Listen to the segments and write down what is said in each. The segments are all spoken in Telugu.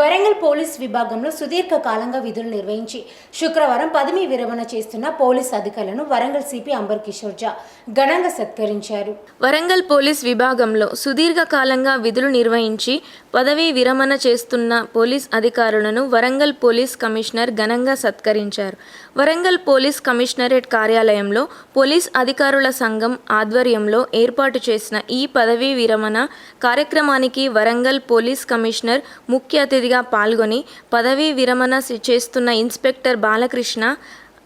వరంగల్ పోలీస్ విభాగంలో సుదీర్ఘ కాలంగా విధులు నిర్వహించి శుక్రవారం పదవీ విరమణ చేస్తున్న పోలీస్ అధికారులను వరంగల్ సిపి అంబర్ కిషోర్ జా ఘనంగా సత్కరించారు. వరంగల్ పోలీస్ విభాగంలో సుదీర్ఘ కాలంగా విధులు నిర్వహించి పదవీ విరమణ చేస్తున్న పోలీస్ అధికారులను వరంగల్ పోలీస్ కమిషనర్ ఘనంగా సత్కరించారు. వరంగల్ పోలీస్ కమిషనరేట్ కార్యాలయంలో పోలీస్ అధికారుల సంఘం ఆధ్వర్యంలో ఏర్పాటు చేసిన ఈ పదవీ విరమణ కార్యక్రమానికి వరంగల్ పోలీస్ కమిషనర్ ముఖ్య అతిథి పాల్గొని పదవీ విరమణ చేస్తున్న inspector Balakrishna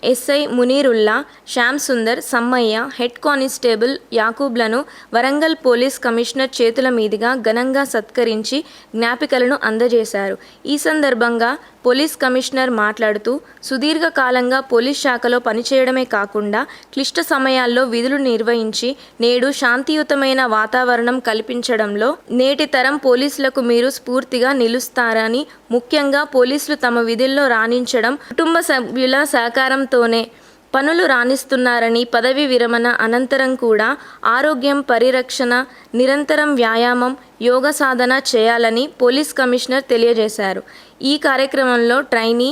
SI Munirulla Shyam Sundar Sammaiah head constable యాకూబ్లను Warangal police commissioner చేతుల మీదుగా ఘనంగా సత్కరించి జ్ఞాపికలను అందజేశారు. ఈ సందర్భంగా పోలీస్ కమిషనర్ మాట్లాడుతూ సుదీర్ఘకాలంగా పోలీస్ శాఖలో పనిచేయడమే కాకుండా క్లిష్ట సమయాల్లో విధులు నిర్వహించి నేడు శాంతియుతమైన వాతావరణం కల్పించడంలో నేటి తరం పోలీసులకు మీరు స్ఫూర్తిగా నిలుస్తారని ముఖ్యంగా పోలీసులు తమ విధుల్లో రాణించడం కుటుంబ సభ్యుల సహకారంతోనే పనులు రాణిస్తున్నారని పదవి విరమణ అనంతరం కూడా ఆరోగ్యం పరిరక్షణ నిరంతరం వ్యాయామం యోగ సాధన చేయాలని పోలీస్ కమిషనర్ తెలియజేశారు. ఈ కార్యక్రమంలో ట్రైనీ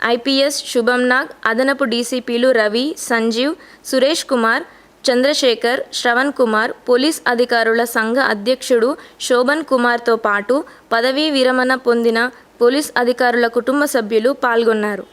ఐపీఎస్ శుభం నాగ్ అదనపు డీసీపీలు రవి సంజీవ్ సురేష్ కుమార్ చంద్రశేఖర్ శ్రవణ్ కుమార్ పోలీస్ అధికారుల సంఘ అధ్యక్షుడు శోభన్ కుమార్తో పాటు పదవీ విరమణ పొందిన పోలీస్ అధికారుల కుటుంబ సభ్యులు పాల్గొన్నారు.